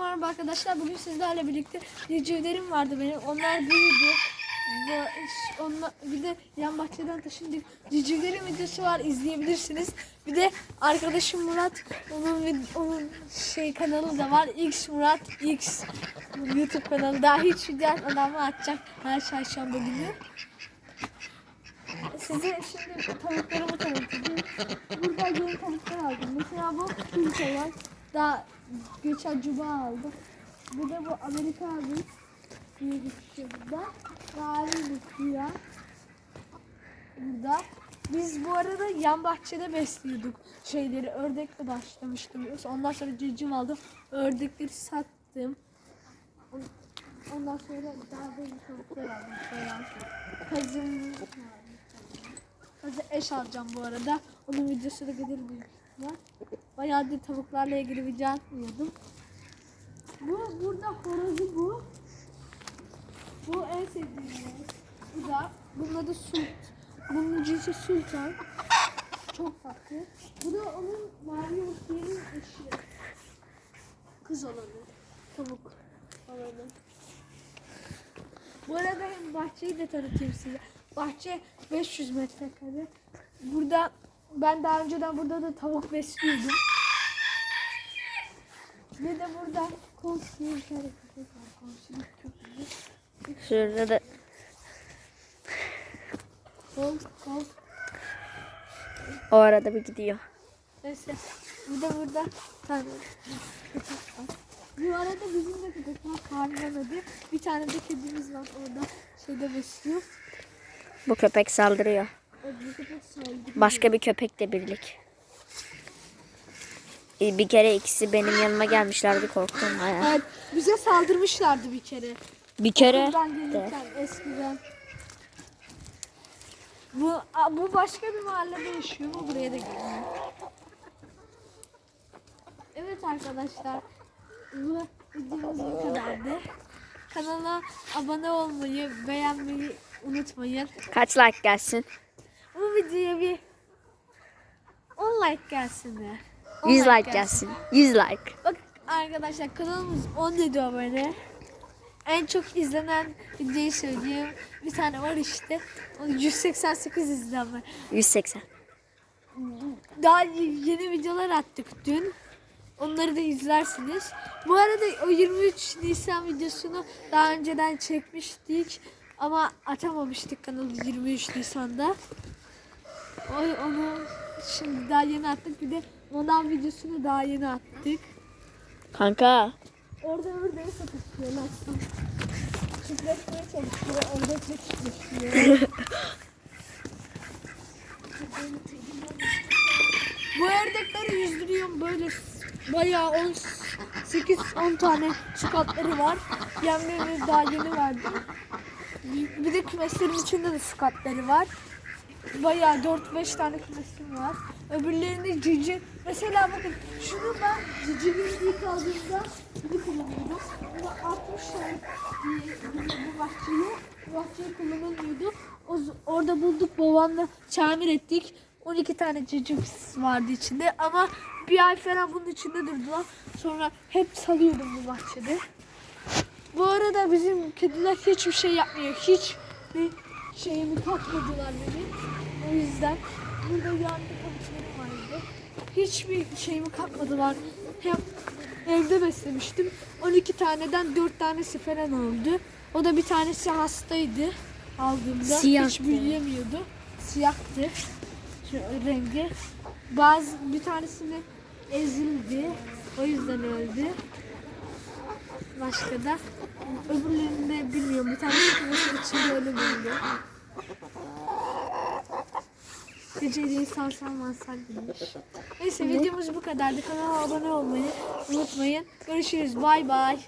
Merhaba arkadaşlar. Bugün sizlerle birlikte civcivlerim vardı benim. Onlar büyüdü. Bu, onlar, bir de yan bahçeden taşındık. Civcivlerin videosu var izleyebilirsiniz. Bir de arkadaşım Murat onun onun şey kanalı da var. X Murat X YouTube kanalı. Daha hiç video atmadan mı atacak her çarşamba günü. Size şimdi tavuklarımı tanıtacağım. Burada yeni tavuklar aldım. Mesela bu Hint olan. Daha geçen cuma aldım. Bu da bu Amerika abi. diye geçiyor burada. Mavi bitiyor. Burada. Biz bu arada yan bahçede besliyorduk şeyleri. Ördekle başlamıştım. Ondan sonra civciv aldım. Ördekleri sattım. Ondan sonra daha böyle tavuklar aldım falan. Kazım Kazı eş alacağım bu arada. Onun videosu da gelir büyük ihtimal. Bayağıdır tavuklarla ilgili video atmıyordum. Bu burada horozu bu. Bu en sevdiğim. Bu da bunun adı Sult. Bunun cinsi Sultan. Çok tatlı. Bu da onun mavi Osman'ın eşi. Kız olanı. Tavuk olanı. Bu arada bahçeyi de tanıtayım size. Bahçe 500 metrekare. Burada ben daha önceden burada da tavuk besliyordum. Ve de burada bir tane köpek var. Komşuluk köpeği. Şurada da Kols, Kols. o arada bir gidiyor. Neyse. Bir de burada tane. Bu arada bizim de köpek var. Karnına Bir tane de kedimiz var orada. Şeyde besliyor. Bu köpek saldırıyor. Başka bir köpekle birlik. Bir kere ikisi benim yanıma gelmişlerdi korktum bayağı. Evet, bize saldırmışlardı bir kere. Bir kere Buradan de gelirken eskiden. Bu bu başka bir mahallede yaşıyor mu? Buraya da geliyor. Evet arkadaşlar. Bu videomuz bu kadardı. Kanala abone olmayı, beğenmeyi unutmayın. kaç like gelsin? Videoya bir 10 like gelsin de. 10 100 like gelsin. 100 like. Bak arkadaşlar kanalımız 17 abone. En çok izlenen videoyu söyleyeyim. Bir tane var işte. O 188 izlenme. 180. Daha yeni videolar attık dün. Onları da izlersiniz. Bu arada o 23 Nisan videosunu daha önceden çekmiştik. Ama atamamıştık kanalı 23 Nisan'da. O, onu şimdi daha yeni attık. Bir de Monan videosunu daha yeni attık. Kanka Orada ördeği satışıyor aslında. Çiftleşmeye çalışıyor. Ördekle çiftleşiyor. Bu ördekleri yüzdürüyorum böyle bayağı 10 8 10 tane sukatları var. Yemlerimiz daha yeni verdi. Bir bir de kümeslerin içinde de sukatları var. Bayağı 4-5 tane kümesim var. Öbürlerini cici. Mesela bakın şunu ben cicinin ilk aldığımda bunu kullanıyordum. Bunu 60 tane bu bahçeyi, bahçeyi kullanılmıyordu. Orada bulduk babamla tamir ettik. 12 tane cicim vardı içinde ama bir ay falan bunun içinde durdular. Sonra hep salıyordum bu bahçede. Bu arada bizim kediler hiçbir şey yapmıyor. Hiç şeyimi katmadılar benim. O yüzden burada yandı komşularım vardı. Hiçbir şeyimi katmadılar. Hep evde beslemiştim. 12 taneden 4 tanesi falan oldu. O da bir tanesi hastaydı aldığımda. Hiç Siyahtı. büyüyemiyordu. Siyahtı. Şu rengi. Bazı bir tanesini ezildi. O yüzden öldü. Başka da öbürlerini de bilmiyorum. Bir tanesi kafasının içinde öyle buldu. Geceliği sansal mansal bilmiş. Neyse videomuz bu kadardı. Kanala abone olmayı unutmayın. Görüşürüz. Bay bay.